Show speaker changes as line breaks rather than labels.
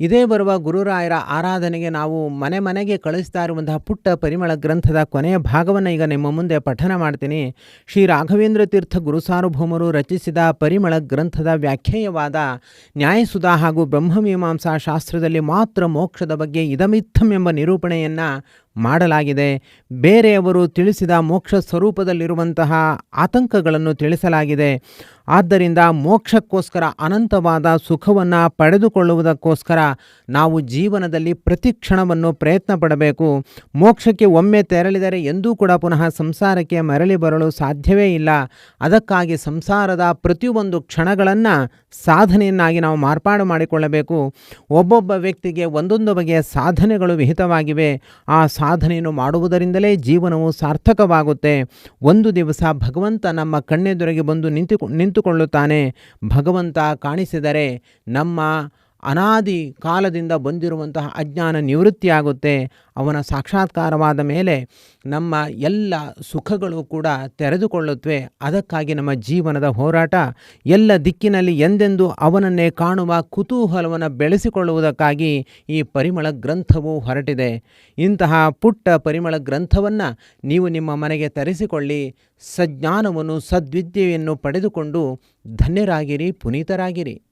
ಇದೇ ಬರುವ ಗುರುರಾಯರ ಆರಾಧನೆಗೆ ನಾವು ಮನೆ ಮನೆಗೆ ಕಳಿಸ್ತಾ ಇರುವಂತಹ ಪುಟ್ಟ ಪರಿಮಳ ಗ್ರಂಥದ ಕೊನೆಯ ಭಾಗವನ್ನು ಈಗ ನಿಮ್ಮ ಮುಂದೆ ಪಠನ ಮಾಡ್ತೀನಿ. ಶ್ರೀ ರಾಘವೇಂದ್ರ ತೀರ್ಥ ಗುರುಸಾರ್ವಭೌಮರು ರಚಿಸಿದ ಪರಿಮಳ ಗ್ರಂಥದ ವ್ಯಾಖ್ಯೇಯವಾದ ನ್ಯಾಯಸುಧಾ ಹಾಗೂ ಬ್ರಹ್ಮಮೀಮಾಂಸಾ ಶಾಸ್ತ್ರದಲ್ಲಿ ಮಾತ್ರ ಮೋಕ್ಷದ ಬಗ್ಗೆ ಇದಮಿತ್ತಂ ಎಂಬ ನಿರೂಪಣೆಯನ್ನು ಮಾಡಲಾಗಿದೆ. ಬೇರೆಯವರು ತಿಳಿಸಿದ ಮೋಕ್ಷ ಸ್ವರೂಪದಲ್ಲಿರುವಂತಹ ಆತಂಕಗಳನ್ನು ತಿಳಿಸಲಾಗಿದೆ. ಆದ್ದರಿಂದ ಮೋಕ್ಷಕ್ಕೋಸ್ಕರ ಅನಂತವಾದ ಸುಖವನ್ನು ಪಡೆದುಕೊಳ್ಳುವುದಕ್ಕೋಸ್ಕರ ನಾವು ಜೀವನದಲ್ಲಿ ಪ್ರತಿ ಕ್ಷಣವನ್ನು ಪ್ರಯತ್ನ ಪಡಬೇಕು. ಮೋಕ್ಷಕ್ಕೆ ಒಮ್ಮೆ ತೆರಳಿದರೆ ಎಂದೂ ಕೂಡ ಪುನಃ ಸಂಸಾರಕ್ಕೆ ಮರಳಿ ಬರಲು ಸಾಧ್ಯವೇ ಇಲ್ಲ. ಅದಕ್ಕಾಗಿ ಸಂಸಾರದ ಪ್ರತಿಯೊಂದು ಕ್ಷಣಗಳನ್ನು ಸಾಧನೆಯನ್ನಾಗಿ ನಾವು ಮಾರ್ಪಾಡು ಮಾಡಿಕೊಳ್ಳಬೇಕು. ಒಬ್ಬೊಬ್ಬ ವ್ಯಕ್ತಿಗೆ ಒಂದೊಂದು ಬಗೆಯ ಸಾಧನೆಗಳು ವಿಹಿತವಾಗಿವೆ. ಆ ಸಾಧನೆಯನ್ನು ಮಾಡುವುದರಿಂದಲೇ ಜೀವನವು ಸಾರ್ಥಕವಾಗುತ್ತೆ. ಒಂದು ದಿವಸ ಭಗವಂತ ನಮ್ಮ ಕಣ್ಣೆದುರಿಗೆ ಬಂದು ನಿಂತು ನಿಂತುಕೊಳ್ಳುತ್ತಾನೆ. ಭಗವಂತ ಕಾಣಿಸಿದರೆ ನಮ್ಮ ಅನಾದಿ ಕಾಲದಿಂದ ಬಂದಿರುವಂತಹ ಅಜ್ಞಾನ ನಿವೃತ್ತಿಯಾಗುತ್ತೆ. ಅವನ ಸಾಕ್ಷಾತ್ಕಾರವಾದ ಮೇಲೆ ನಮ್ಮ ಎಲ್ಲ ಸುಖಗಳು ಕೂಡ ತೆರೆದುಕೊಳ್ಳುತ್ತವೆ. ಅದಕ್ಕಾಗಿ ನಮ್ಮ ಜೀವನದ ಹೋರಾಟ ಎಲ್ಲ ದಿಕ್ಕಿನಲ್ಲಿ ಎಂದೆಂದು ಅವನನ್ನೇ ಕಾಣುವ ಕುತೂಹಲವನ್ನು ಬೆಳೆಸಿಕೊಳ್ಳುವುದಕ್ಕಾಗಿ ಈ ಪರಿಮಳ ಗ್ರಂಥವು ಹೊರಟಿದೆ. ಇಂತಹ ಪುಟ್ಟ ಪರಿಮಳ ಗ್ರಂಥವನ್ನು ನೀವು ನಿಮ್ಮ ಮನೆಗೆ ತರಿಸಿಕೊಳ್ಳಿ. ಸಜ್ಞಾನವನ್ನು, ಸದ್ವಿದ್ಯೆಯನ್ನು ಪಡೆದುಕೊಂಡು ಧನ್ಯರಾಗಿರಿ, ಪುನೀತರಾಗಿರಿ.